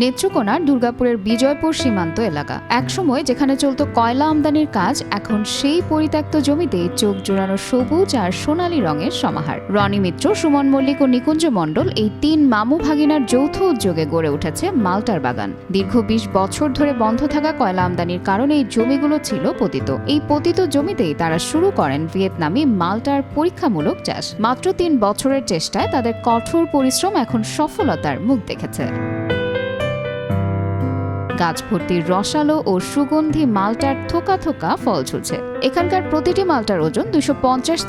নেত্রকোনার দুর্গাপুরের বিজয়পুর সীমান্ত এলাকা। একসময় যেখানে চলত কয়লা আমদানির কাজ, এখন সেই পরিত্যক্ত জমিতে চোখ জোড়ানো সবুজ আর সোনালী রঙের সমাহার। রনি মিত্র, সুমন মল্লিক ও নিকুঞ্জ মণ্ডল এই তিন মামু ভাগিনার যৌথ উদ্যোগে গড়ে উঠেছে মাল্টার বাগান। দীর্ঘ বিশ বছর ধরে বন্ধ থাকা কয়লা আমদানির কারণে এই জমিগুলো ছিল পতিত। এই পতিত জমিতেই তারা শুরু করেন ভিয়েতনামি মাল্টার পরীক্ষামূলক চাষ। মাত্র তিন বছরের চেষ্টায় তাদের কঠোর পরিশ্রম এখন সফলতার মুখ দেখেছে। গাছ ভর্তি রসালো ও সুগন্ধি মালটার থোকা থোকা ফল ঝুলছে। এখানকার প্রতিটি মালটার ওজন দুশো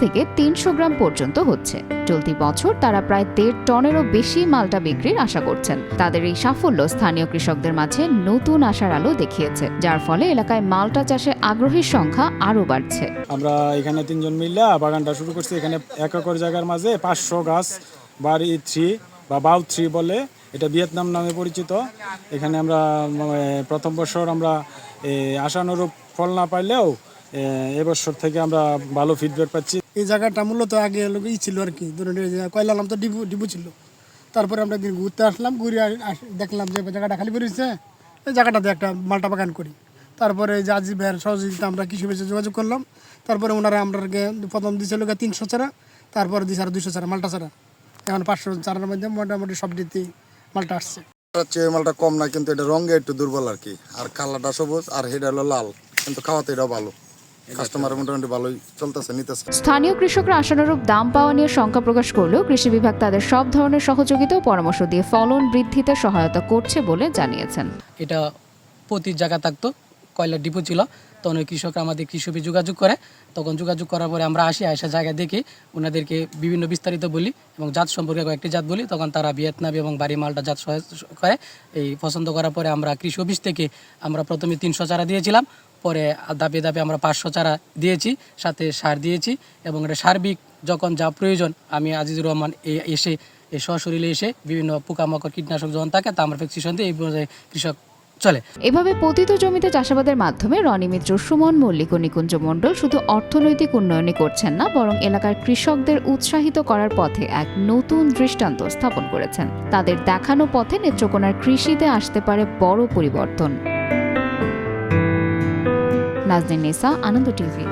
থেকে তিনশো গ্রাম পর্যন্ত হচ্ছে। চলতি বছর তারা প্রায় দেড় টনেরও বেশি মালটা বিক্রির আশা করছেন। তাদের এই সাফল্য স্থানীয় কৃষকদের মাঝে নতুন আশার আলো দেখিয়েছে, যার ফলে এলাকায় মালটা চাষে আগ্রহীর সংখ্যা আরও বাড়ছে। আমরা এখানে তিনজন মিল্লা বাগানটা শুরু করছি। এখানে এক একর জায়গার মাঝে পাঁচশো গাছ, বাড়ি, থ্রি বা বাউ থ্রি বলে এটা ভিয়েতনাম নামে পরিচিত। এখানে আমরা প্রথম বছর আমরা আশানুরূপ ফল না পাইলেও এবছর থেকে আমরা ভালো ফিডব্যাক পাচ্ছি। এই জায়গাটা মূলত আগে লোক ই ছিল আর কি, ধরুন কয়লা নাম তো ডিবু ডিবু ছিল। তারপরে আমরা একদিন ঘুরতে আসলাম, ঘুরে দেখলাম যে জায়গাটা খালি পড়েছে এই জায়গাটাতে একটা মালটা বাগান করি। তারপরে যে আজিজ ভাইয়ের সহযোগিতা আমরা কৃষি বেশি যোগাযোগ করলাম, তারপরে ওনারা আমাদেরকে প্রথম দিয়েছিল তিনশো চারা তারপরে দিয়েছে আর দুশো চারা মালটা চারা এখন পাঁচশো চারার মধ্যে মোটামুটি সব দিতে মালটা আসছে। মালটা কম না কিন্তু এটা রঙে একটু দুর্বল আর কি। আর কালারটা সবুজ আর হেডা হলো লাল কিন্তু খাওয়াতে এটা ভালো কাস্টমার মোটামুটি ভালোই চলতেছে নিতেছে। স্থানীয় কৃষকরা আশানুরূপ দাম পাওয়া নিয়ে শঙ্কা প্রকাশ করলেও কৃষি বিভাগ তাদের সব ধরনের সহযোগিতা ও পরামর্শ দিয়ে ফলন বৃদ্ধিতে সহায়তা করছে বলে জানিয়েছেন। এটা প্রতি জায়গা থাকতো কয়লার ডিপো ছিল, তখন ওই কৃষকরা আমাদের কৃষি অফিসে যোগাযোগ করে। তখন যোগাযোগ করার পরে আমরা আসি আসা জায়গা দেখে ওনাদেরকে বিভিন্ন বিস্তারিত বলি এবং জাত সম্পর্কে কয়েকটি জাত বলি। তখন তারা ভিয়েতনামি এবং বাড়ি মালটা জাত করে। এই পছন্দ করার পরে আমরা কৃষি অফিস থেকে আমরা প্রথমে তিনশো চারা দিয়েছিলাম, পরে ধাপে ধাপে আমরা পাঁচশো চারা দিয়েছি, সাথে সার দিয়েছি এবং এটা সার্বিক যখন যা প্রয়োজন, আমি আজিজুর রহমান এসে এই সশরীরে এসে বিভিন্ন পোকামাকড় কীটনাশক যখন থাকে, তা আমরা ভ্যাকসিনেশন দিয়ে এই কৃষক চলে। এভাবে পতিত জমিতে চাষাবাদের মাধ্যমে রনি মিত্র, সুমন মল্লিক ও নিকুঞ্জ মন্ডল শুধু অর্থনৈতিক উন্নয়নই করছেন না, বরং এলাকার কৃষকদের উৎসাহিত করার পথে এক নতুন দৃষ্টান্ত স্থাপন করেছেন। তাদের দেখানো পথে নেত্রকোনার কৃষিতে আসতে পারে বড় পরিবর্তন। নাজনীন নেসা, আনন্দ টিভি।